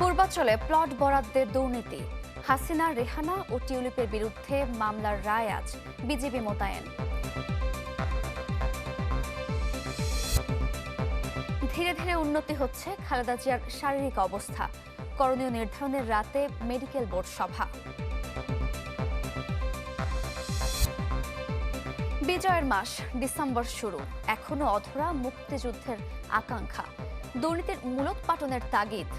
পূর্বাঞ্চলে প্লট বরাদ্দের দুর্নীতি। হাসিনা, রেহানা ও টিউলিপের বিরুদ্ধে মামলার রায় আজ বিজেপি মোতায়েন। ধীরে ধীরে উন্নতি হচ্ছে খালেদা জিয়ার শারীরিক অবস্থা। করণীয় নির্ধারণের রাতে মেডিকেল বোর্ড সভা। বিজয়ের মাস ডিসেম্বর শুরু। এখনও অধরা মুক্তিযুদ্ধের আকাঙ্ক্ষা। দুর্নীতির মূলোৎপাটনের তাগিদ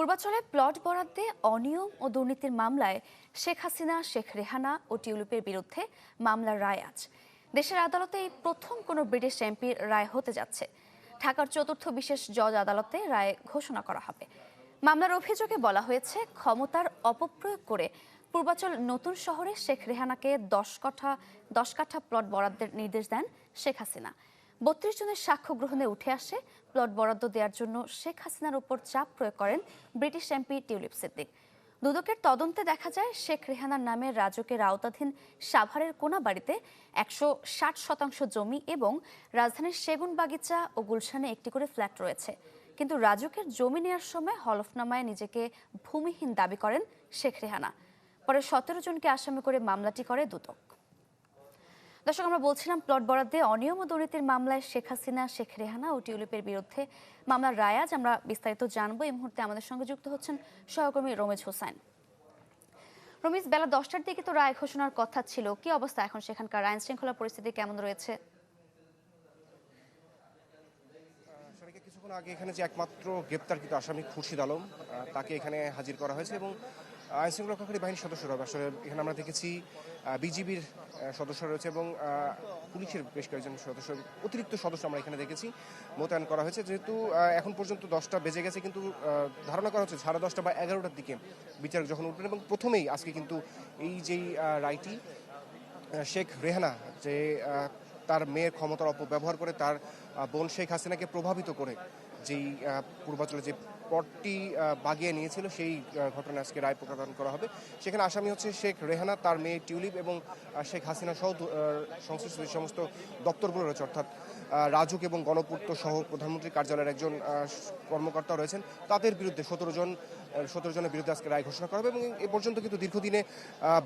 পূর্বাঞ্চলে প্লট বরাদ্দে অনিয়ম ও দুর্নীতির মামলায় শেখ হাসিনা, শেখ রেহানা ও টিউলিপের বিরুদ্ধে মামলার রায় আজ। দেশের আদালতে এই প্রথম কোনো ব্রিটিশ এমপির রায় হতে যাচ্ছে। ঢাকার চতুর্থ বিশেষ জজ আদালতে রায় ঘোষণা করা হবে। মামলার অভিযোগে বলা হয়েছে, ক্ষমতার অপপ্রয়োগ করে পূর্বাচল নতুন শহরে শেখ রেহানাকে দশ কাঠা দশ কাঠা প্লট বরাদ্দের নির্দেশ দেন শেখ হাসিনা। বত্রিশ জনের সাক্ষ্য গ্রহণে উঠে আসে। প্লট বরাদ্দ দেওয়ার জন্য শেখ হাসিনার উপর চাপ প্রয়োগ করেন ব্রিটিশ এমপি টিউলিপ সিদ্দিক। দুদকের তদন্তে দেখা যায়, শেখ রেহানার নামে রাজকের আওতাধীন সাভারের কোনা বাড়িতে একশো ষাট শতাংশ জমি এবং রাজধানীর সেগুন বাগিচা ও গুলশানে একটি করে ফ্ল্যাট রয়েছে। কিন্তু রাজুকের জমি নেওয়ার সময় হলফনামায় নিজেকে ভূমিহীন দাবি করেন শেখ রেহানা। পরে সতেরো জনকে আসামি করে মামলাটি করে দুদক। দর্শক, আমরা বলছিলাম প্লট বরাদ্দে অনিয়ম ও দুর্নীতির মামলায় শেখ হাসিনা, শেখ রেহানা ও টিউলিপের বিরুদ্ধে মামলার রায় আজ আমরা বিস্তারিত জানব। এই মুহূর্তে আমাদের সঙ্গে যুক্ত হচ্ছেন সহকর্মী রমেশ হোসেন। রমেশ, বেলা দশটার দিকে তো রায় ঘোষণার কথা ছিল। কি অবস্থা এখন সেখানকার আইন শৃঙ্খলা পরিস্থিতি কেমন রয়েছে? কিছুক্ষণ আগে এখানে যে একমাত্র গ্রেপ্তারকৃত আসামি খুরশিদ আলম তাকে এখানে হাজির করা হয়েছে এবং আইন শৃঙ্খলা রক্ষাকারী বাহিনীর সদস্যরা আসলে এখানে আমরা দেখেছি বিজিবির সদস্য রয়েছে এবং পুলিশের বেশ কয়েকজন সদস্য, অতিরিক্ত সদস্য আমরা এখানে দেখেছি, মোতায়েন করা হয়েছে। যেহেতু এখন পর্যন্ত দশটা বেজে গেছে কিন্তু ধারণা করা হচ্ছে সাড়ে দশটা বা এগারোটার দিকে বিচারক যখন উঠবেন এবং প্রথমেই আজকে কিন্তু এই যেই রায়টি শেখ রেহানা যে তার মেয়ের ক্ষমতার অপব্যবহার করে তার বোন শেখ হাসিনাকে প্রভাবিত করে যেই পূর্বাঞ্চলে যে পটটি বাগিয়ে নিয়েছিল সেই আহ, ঘটনায় আজকে রায় প্রদান করা হবে। সেখানে আসামি হচ্ছে শেখ রেহানা তার মেয়ে টিউলিপ এবং শেখ হাসিনা সহ সংশ্লিষ্ট যে সমস্ত দপ্তরগুলো রয়েছে অর্থাৎ রাজুক এবং গণপূর্ত সহ প্রধানমন্ত্রীর কার্যালয়ের একজন কর্মকর্তা রয়েছেন। তাদের বিরুদ্ধে সতেরো জন সতেরো জনের বিরুদ্ধে আজকে রায় ঘোষণা করা হবে এবং এ পর্যন্ত কিন্তু দীর্ঘদিনে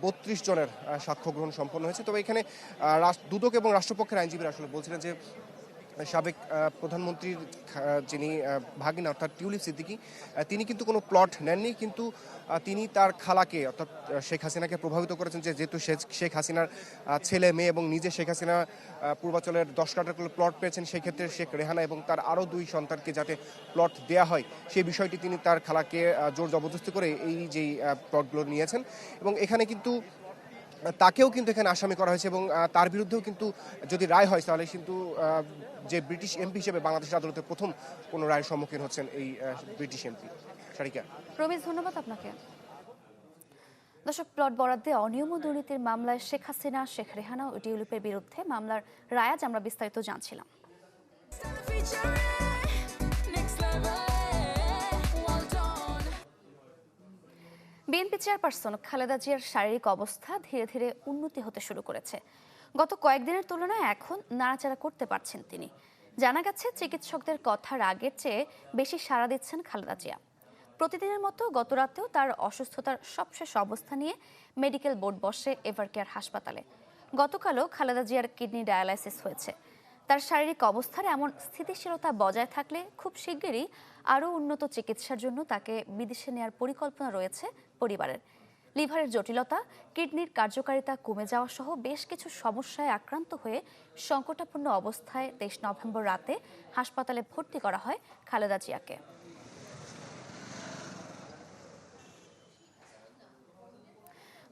বত্রিশ জনের সাক্ষ্য গ্রহণ সম্পন্ন হয়েছে। তবে এখানে দুদক এবং রাষ্ট্রপক্ষের আইনজীবীরা আসলে বলছিলেন যে সাবেক প্রধানমন্ত্রীর যিনি ভাগিনা অর্থাৎ টিউলিপ সিদ্দিকি তিনি কিন্তু কোনো প্লট নেননি কিন্তু তিনি তার খালাকে অর্থাৎ শেখ হাসিনাকে প্রভাবিত করেছেন যে যেহেতু শেখ- হাসিনার ছেলে মেয়ে এবং নিজে শেখ হাসিনা আহ, পূর্বাঞ্চলের দশ কাটার করে প্লট পেয়েছেন সেই ক্ষেত্রে শেখ রেহানা এবং তার আরও দুই সন্তানকে যাতে প্লট দেয়া হয় সেই বিষয়টি তিনি তার খালাকে জোর জবরদস্তি করে এই যেই প্লটগুলো নিয়েছেন। এবং এখানে কিন্তু তাকেও কিন্তু এখানে আসামি করা হয়েছে এবং তার বিরুদ্ধেও কিন্তু যদি রায় হয়, তাহলে কিন্তু যে ব্রিটিশ এমপি হিসেবে বাংলাদেশ আদালতে প্রথম কোনো রায়ের সম্মুখীন হচ্ছেন এই ব্রিটিশ এমপি। সারিকা। রমেশ ধন্যবাদ আপনাকে। দর্শক, প্লট বরাদ্দে অনিয়ম ও দুর্নীতির মামলায় শেখ হাসিনা, শেখ রেহানা ও টিউলিপের বিরুদ্ধে মামলার রায় আজ আমরা বিস্তারিত জানছিলাম। বিএনপি চেয়ারপারসন খালেদা জিয়ার শারীরিক অবস্থা ধীরে ধীরে উন্নতি হতে শুরু করেছে। গত কয়েকদিনের তুলনায় এখন নাড়াচাড়া করতে পারছেন তিনি। জানা গেছে, চিকিৎসকদের কথার আগের চেয়ে বেশি সাড়া দিচ্ছেন খালেদা জিয়া। প্রতিদিনের মতো গত রাতেও তার অসুস্থতার সবশেষ অবস্থা নিয়ে মেডিকেল বোর্ড বসে এভারকেয়ার হাসপাতালে। গতকালও খালেদা জিয়ার কিডনি ডায়ালাইসিস হয়েছে। তার শারীরিক অবস্থার এমন স্থিতিশীলতা বজায় থাকলে খুব শিগগিরই আরও উন্নত চিকিৎসার জন্য তাকে বিদেশে নেওয়ার পরিকল্পনা রয়েছে পরিবারের। লিভারের জটিলতা, কিডনির কার্যকারিতা কমে যাওয়া সহ বেশ কিছু সমস্যায় আক্রান্ত হয়ে সংকটাপন্ন অবস্থায় তেইশ নভেম্বর রাতে হাসপাতালে ভর্তি করা হয় খালেদা জিয়াকে।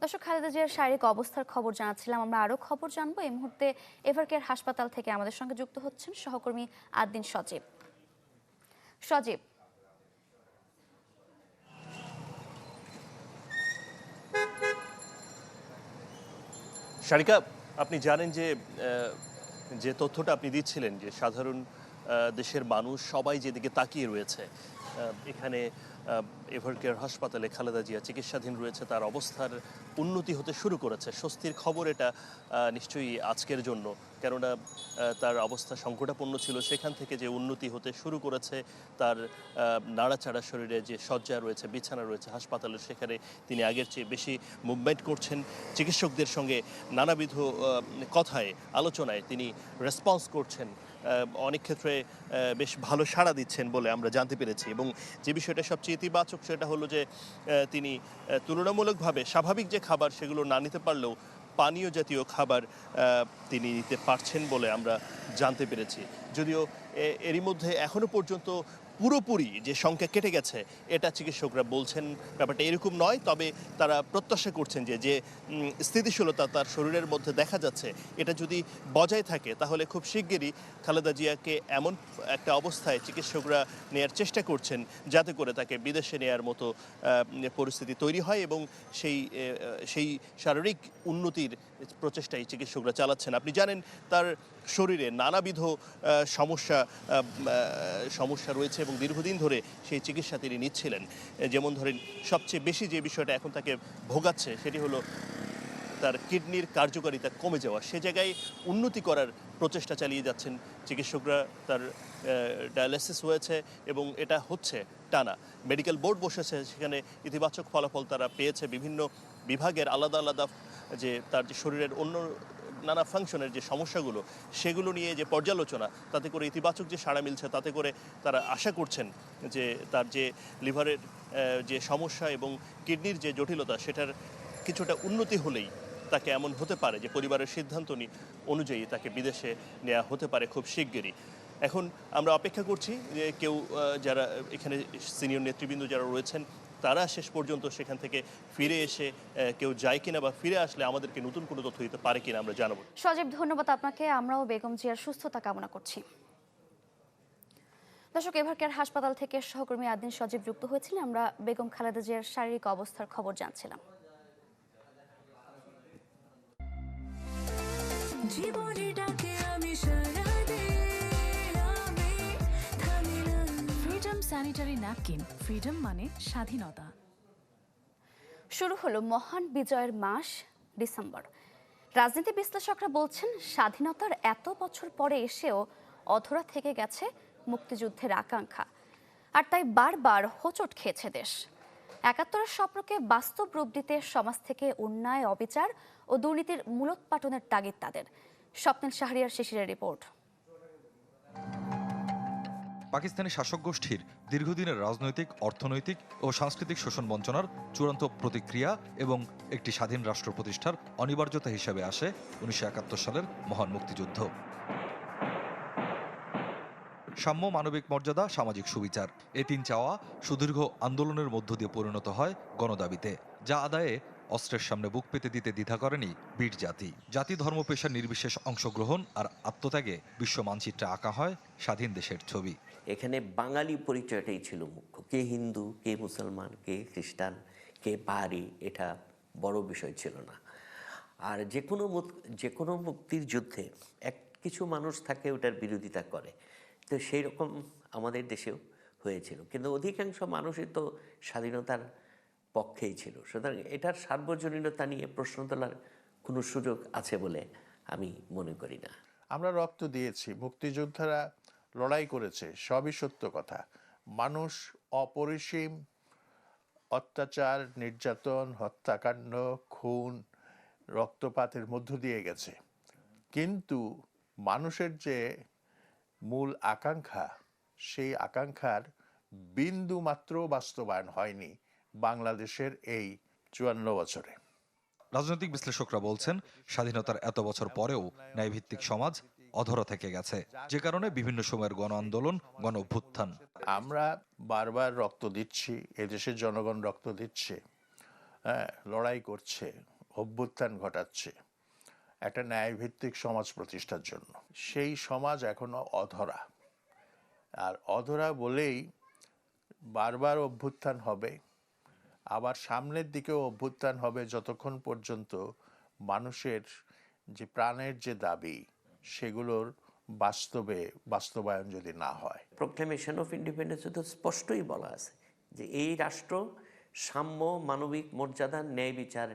দর্শক, খালেদা জিয়ার শারীরিক অবস্থার খবর জানাচ্ছিলাম। আমরা আরও খবর জানব। এই মুহূর্তে এভারকেয়ার হাসপাতাল থেকে আমাদের সঙ্গে যুক্ত হচ্ছেন সহকর্মী আদ্দিন সজীব। সজীব সারিকা আপনি জানেন যে যে তথ্যটা আপনি দিচ্ছিলেন যে সাধারণ দেশের মানুষ সবাই যেদিকে তাকিয়ে রয়েছে এখানে এভারকেয়ার হাসপাতালে খালেদা জিয়া চিকিৎসাধীন রয়েছে, তার অবস্থার উন্নতি হতে শুরু করেছে। স্বস্তির খবর এটা নিশ্চয়ই আজকের জন্য। কেননা তার অবস্থা সংকটাপন্ন ছিল, সেখান থেকে যে উন্নতি হতে শুরু করেছে, তার নাড়াচাড়া শরীরে যে শয্যা রয়েছে, বিছানা রয়েছে হাসপাতালে, সেখানে তিনি আগের চেয়ে বেশি মুভমেন্ট করছেন। চিকিৎসকদের সঙ্গে নানাবিধ কথায়, আলোচনায় তিনি রেসপন্স করছেন। অনেক ক্ষেত্রে বেশ ভালো সাড়া দিচ্ছেন বলে আমরা জানতে পেরেছি এবং যে বিষয়টা সবচেয়ে ইতিবাচক সেটা হলো যে তিনি তুলনামূলকভাবে স্বাভাবিক যে খাবার সেগুলো না নিতে পারলেও পানীয় জাতীয় খাবার তিনি নিতে পারছেন বলে আমরা জানতে পেরেছি। যদিও এরই মধ্যে এখনও পর্যন্ত পুরোপুরি যে সংখ্যা কেটে গেছে, এটা চিকিৎসকরা বলছেন ব্যাপারটা এরকম নয়, তবে তারা প্রত্যাশা করছেন যে যে স্থিতিশীলতা তার শরীরের মধ্যে দেখা যাচ্ছে, এটা যদি বজায় থাকে, তাহলে খুব শিগগিরই খালেদা জিয়াকে এমন একটা অবস্থায় চিকিৎসকরা নেয়ার চেষ্টা করছেন, যাতে করে তাকে বিদেশে নেয়ার মতো পরিস্থিতি তৈরি হয় এবং সেই সেই শারীরিক উন্নতির প্রচেষ্টাই চিকিৎসকরা চালাচ্ছেন। আপনি জানেন, তার শরীরে নানাবিধ সমস্যা সমস্যা রয়েছে দীর্ঘদিন ধরে সেই চিকিৎসা তিনি নিচ্ছিলেন। যেমন ধরেন, সবচেয়ে বেশি যে বিষয়টা এখন তাকে ভোগাচ্ছে সেটি হলো তার কিডনির কার্যকারিতা কমে যাওয়া। সে জায়গায় উন্নতি করার প্রচেষ্টা চালিয়ে যাচ্ছেন। চিকিৎসকরা তার ডায়ালিসিস হয়েছে এবং এটা হচ্ছে টানা। মেডিকেল বোর্ড বসেছে, সেখানে ইতিবাচক ফলাফল তারা পেয়েছে। বিভিন্ন বিভাগের আলাদা আলাদা যে তার যে শরীরের অন্য নানা ফাংশনের যে সমস্যাগুলো, সেগুলো নিয়ে যে পর্যালোচনা, তাতে করে ইতিবাচক যে সাড়া মিলছে, তাতে করে তারা আশা করছেন যে তার যে লিভারের যে সমস্যা এবং কিডনির যে জটিলতা, সেটার কিছুটা উন্নতি হলেই তাকে এমন হতে পারে যে পরিবারের সিদ্ধান্ত অনুযায়ী তাকে বিদেশে নেওয়া হতে পারে খুব শিগগিরই। এখন আমরা অপেক্ষা করছি যে কেউ যারা এখানে সিনিয়র নেতৃবৃন্দ যারা রয়েছেন তারা শেষ পর্যন্ত সেখান থেকে ফিরে এসে কেউ যায় কিনা বা ফিরে আসলে আমাদেরকে নতুন কোনো তথ্য দিতে পারে কিনা আমরা জানাব। সজীব ধন্যবাদ আপনাকে। আমরাও বেগম জিয়ার সুস্থতা কামনা করছি। দর্শক এভারকেয়ার হাসপাতাল থেকে সহকর্মী আদিন সজীব যুক্ত হয়েছিলেন। আমরা বেগম খালেদা জিয়ার শারীরিক অবস্থার খবর জানছিলাম। জীবনে ডাকে আমি সারা স্যানিটারি ন্যাপকিন ফ্রিডম মানে স্বাধীনতা। শুরু হলো মহান বিজয়ের মাস, ডিসেম্বর। রাজনীতি বিশ্লেষকরা বলছেন, স্বাধীনতার এত বছর পরে এসেও অধরা থেকে গেছে মুক্তিযুদ্ধের আকাঙ্ক্ষা। আর তাই বারবার হোঁচট খেয়েছে দেশ। একাত্তরের স্বপ্নকে বাস্তব রূপ দিতে সমাজ থেকে অন্যায়, অবিচার ও দুর্নীতির মূলোৎপাটনের তাগিদ তাদের। স্বপ্নের শাহরিয়ার শিশিরের রিপোর্ট। পাকিস্তানি শাসক গোষ্ঠীর দীর্ঘদিনের রাজনৈতিক, অর্থনৈতিক ও সাংস্কৃতিক শোষণ বঞ্চনার চূড়ান্ত প্রতিক্রিয়া এবং একটি স্বাধীন রাষ্ট্র প্রতিষ্ঠার অনিবার্যতা হিসেবে আসে উনিশশো একাত্তর সালের মহান মুক্তিযুদ্ধ। সাম্য মানবিক মর্যাদা, সামাজিক সুবিচার। এ তিন চাওয়া সুদীর্ঘ আন্দোলনের মধ্য দিয়ে পরিণত হয় গণদাবিতে, যা আদায়ে অস্ত্রের সামনে বুক পেতে দিতে দ্বিধা করেনি বীর জাতি। জাতি ধর্ম পেশা নির্বিশেষ অংশগ্রহণ আর আত্মত্যাগে বিশ্ব মানচিত্রে আঁকা হয় স্বাধীন দেশের ছবি। এখানে বাঙালি পরিচয়টাই ছিল মুখ্য। কে হিন্দু, কে মুসলমান, কে খ্রিস্টান, কে পাহাড়ি, এটা বড় বিষয় ছিল না। আর যে কোনো যে কোনো মুক্তির যুদ্ধে এক কিছু মানুষ থাকে, ওটার বিরোধিতা করে। তো সেই রকম আমাদের দেশেও হয়েছিল। কিন্তু অধিকাংশ মানুষই তো স্বাধীনতার পক্ষেই ছিল। সুতরাং এটার সার্বজনীনতা নিয়ে প্রশ্ন তোলার কোনো সুযোগ আছে বলে আমি মনে করি না। আমরা রক্ত দিয়েছি। মুক্তিযোদ্ধারা লড়াই করেছে, সবই সত্য কথা। মানুষ অপরিসীম, অত্যাচার, নির্যাতন, হত্যাকাণ্ড, খুন, রক্তপাতের মধ্য দিয়ে গেছে। কিন্তু মানুষের যে মূল আকাঙ্ক্ষা, সেই আকাঙ্ক্ষার বিন্দু মাত্র বাস্তবায়ন হয়নি বাংলাদেশের এই চুয়ান্ন বছরে। রাজনৈতিক বিশ্লেষকরা বলছেন, স্বাধীনতার এত বছর পরেও ন্যায়ভিত্তিক সমাজ অধরা থেকে গেছে। যে কারণে বিভিন্ন সময়ের গণ আন্দোলন, গণ অভ্যুত্থান। আমরা বারবার রক্ত দিচ্ছি, এদেশের জনগণ রক্ত দিচ্ছে হ্যাঁ লড়াই করছে, অভ্যুত্থান ঘটাচ্ছে, একটা ন্যায়ভিত্তিক সমাজ প্রতিষ্ঠার জন্য। সেই সমাজ এখনও অধরা। আর অধরা বলেই বারবার অভ্যুত্থান হবে, আবার সামনের দিকেও অভ্যুত্থান হবে যতক্ষণ পর্যন্ত মানুষের যে প্রাণের যে দাবি সেগুলোর বাস্তবে বাস্তবায়ন যদি না হয়। প্রোক্লেমেশন অফ ইন্ডিপেন্ডেন্সে তো স্পষ্টই বলা আছে যে এই রাষ্ট্র সাম্য, মানবিক মর্যাদা, ন্যায় বিচার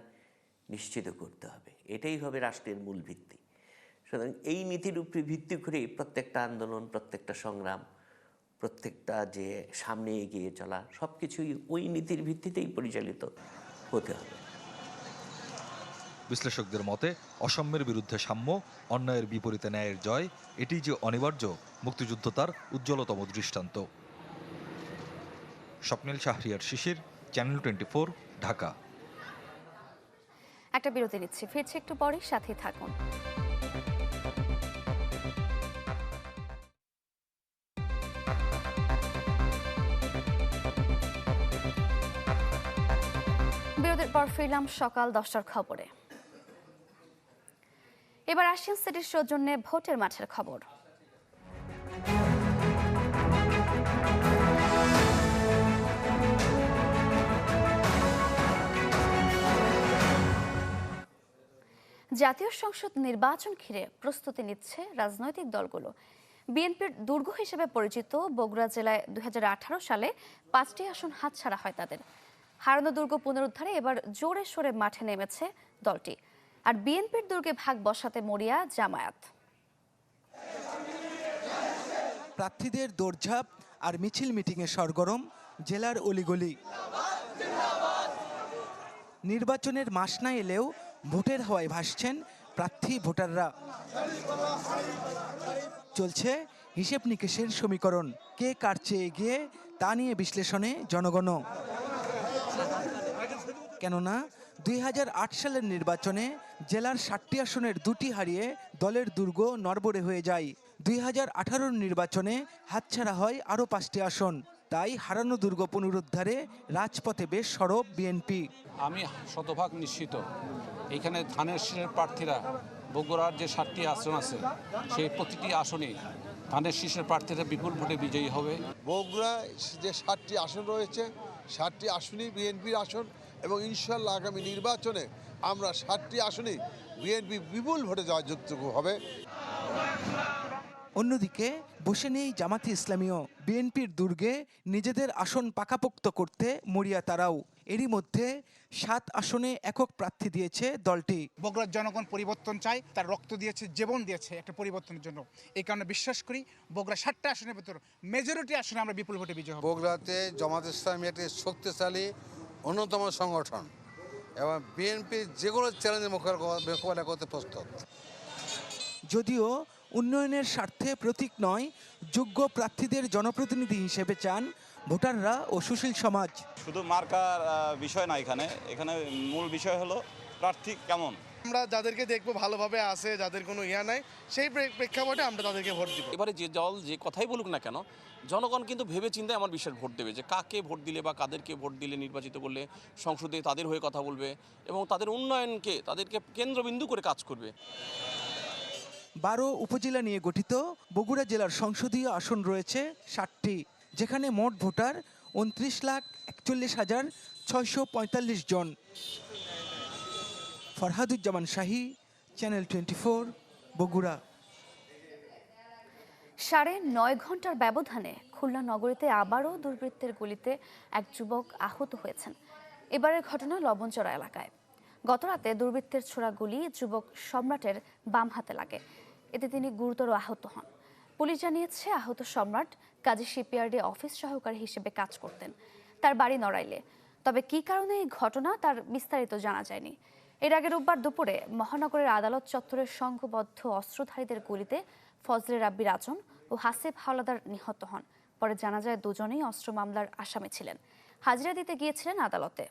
নিশ্চিত করতে হবে। এটাই হবে রাষ্ট্রের মূল ভিত্তি। সুতরাং এই নীতির উপরে ভিত্তি করেই প্রত্যেকটা আন্দোলন, প্রত্যেকটা সংগ্রাম, প্রত্যেকটা যে সামনে এগিয়ে চলা সব কিছুই ওই নীতির ভিত্তিতেই পরিচালিত হতে হবে। বিশ্লেষকদের মতে, অসাম্যের বিরুদ্ধে সাম্য, অন্যায়ের বিপরীতে ন্যায়ের জয় এটি যে অনিবার্য, মুক্তিযুদ্ধ তার উজ্জ্বলতম দৃষ্টান্ত। Swapnil Shahriar Shishir, channel twenty Dhaka. একটা বিরতি নিচ্ছি, ফিরছে একটু পরে সাথে থাকুন। পর ফিরলাম সকাল দশটার খবরে। এবার আসিয়ান সিটির সৌজন্যে ভোটের মাঠের খবর। জাতীয় সংসদ নির্বাচন ঘিরে প্রস্তুতি নিচ্ছে রাজনৈতিক দলগুলো। বিএনপির দুর্গ হিসেবে পরিচিত বগুড়া জেলায় দুই হাজার আঠারো সালে পাঁচটি আসন হাতছাড়া হয় তাদের। হারানো দুর্গ পুনরুদ্ধারে এবার জোরে সোরে মাঠে নেমেছে দলটি। আর বিএনপির দুর্গে ভাগ বসাতে মরিয়া জামায়াত। প্রার্থীদের দৌড়ঝাঁপ আর মিছিল মিটিংয়ে সরগরম, জেলার অলিগলি। নির্বাচনের মাস না এলেও ভোটের হওয়ায় ভাসছেন প্রার্থী ভোটাররা। চলছে হিসেব নিকেশের সমীকরণ। কে কার চেয়ে এগিয়ে তা নিয়ে বিশ্লেষণে জনগণ। কেননা দুই হাজার আট সালের নির্বাচনে জেলার ষাটটি আসনের দুটি হারিয়ে দলের দুর্গ নরবরে হয়ে যায়। দুই হাজার আঠারোর নির্বাচনে হাতছাড়া হয় আরও পাঁচটি আসন। তাই হারানো দুর্গ পুনরুদ্ধারে রাজপথে বেশ সরব বিএনপি। আমি শতভাগ নিশ্চিত। এখানে ধানের শীষের প্রার্থীরা বগুড়ার যে সাতটি আসন আছে সেই প্রতিটি আসনে ধানের শীষের প্রার্থীরা বিপুল ভোটে বিজয়ী হবে। বগুড়ায় যে ষাটটি আসন রয়েছে ষাটটি আসনই বিএনপির আসন এবং ইনশাল্লাহ আগামী নির্বাচনে আমরা ষাটটি আসনে বিএনপি বিপুল ভোটে যাওয়া জয়যুক্ত হবে। অন্যদিকে বসে নেই জামাতি ইসলামীও। বিএনপির দুর্গে নিজেদের আসন পাকাপোক্ত করতে মরিয়া তারাও। এরই মধ্যে সাত আসনে একক প্রার্থী দিয়েছে দলটি। বগুড়ার জনগণ পরিবর্তন চায় তার রক্ত দিয়েছে জীবন দিয়েছে একটা পরিবর্তনের জন্য। এই কারণে বিশ্বাস করি বগুড়া ষাটটা আসনের ভেতর মেজরিটি আসনে আমরা বিপুল ভোটে বিজয় হব। বগুড়াতে জামাত ইসলামী একটি শক্তিশালী অন্যতম সংগঠন। এবং বিএনপি যে কোনো চ্যালেঞ্জের মোকাবেলা মোকাবেলা করতে প্রস্তুত। যদিও উন্নয়নের স্বার্থে প্রতীক নয় যোগ্য প্রার্থীদের জনপ্রতিনিধি হিসেবে চান ভোটাররা ও সুশীল সমাজ। শুধু মার্কার বিষয় না এখানে। এখানে মূল বিষয় হলো প্রার্থী কেমন? আমরা যাদেরকে দেখব ভালোভাবে আসে যাদের কোনো ইয়া নাই সেই প্রেক্ষাপটে আমরা তাদেরকে ভোট দিব। এবারে যে দল যে কথাই বলুক না কেন জনগণ কিন্তু ভেবে চিন্তে আমার বিশ্বাস ভোট দেবে যে কাকে ভোট দিলে বা কাদেরকে ভোট দিলে নির্বাচিত করলে সংসদে তাদের হয়ে কথা বলবে এবং তাদের উন্নয়নকে তাদেরকে কেন্দ্রবিন্দু করে কাজ করবে। বারো উপজেলা নিয়ে গঠিত বগুড়া জেলার সংসদীয় আসন রয়েছে ষাটটি যেখানে মোট ভোটার উনত্রিশ লাখ একচল্লিশ হাজার ছয়শো পঁয়তাল্লিশ জন। Farhaduzzaman Shahi channel twenty four Bogura সাড়ে নয় ঘণ্টার ব্যবধানে খুলনা নগরীতে আবারও দুর্বৃত্তের গুলিতে এক যুবক আহত হয়েছেন। এবারের ঘটনা লবণচড়া এলাকায়। গতরাতে দুর্বৃত্তের ছোড়া গুলি যুবক সম্রাটের বাম হাতে লাগে। এতে তিনি গুরুতর আহত হন। পুলিশ জানিয়েছে, আহত সম্রাট কাজী শিপইয়ার্ডে অফিস সহকারী হিসেবে কাজ করতেন। তার বাড়ি নড়াইলে। তবে কি কারণে এই ঘটনা তার বিস্তারিত জানা যায়নি। এর আগে রোববার দুপুরে মহানগরের আদালত চত্বরের সংঘবদ্ধ অস্ত্রধারীদের গুলিতে ফজলে রাব্বির আজম ও হাসেফ হাওলাদার নিহত হন। পরে জানা যায় দুজনেই অস্ত্র মামলার আসামি ছিলেন। হাজিরা দিতে গিয়েছিলেন আদালতে।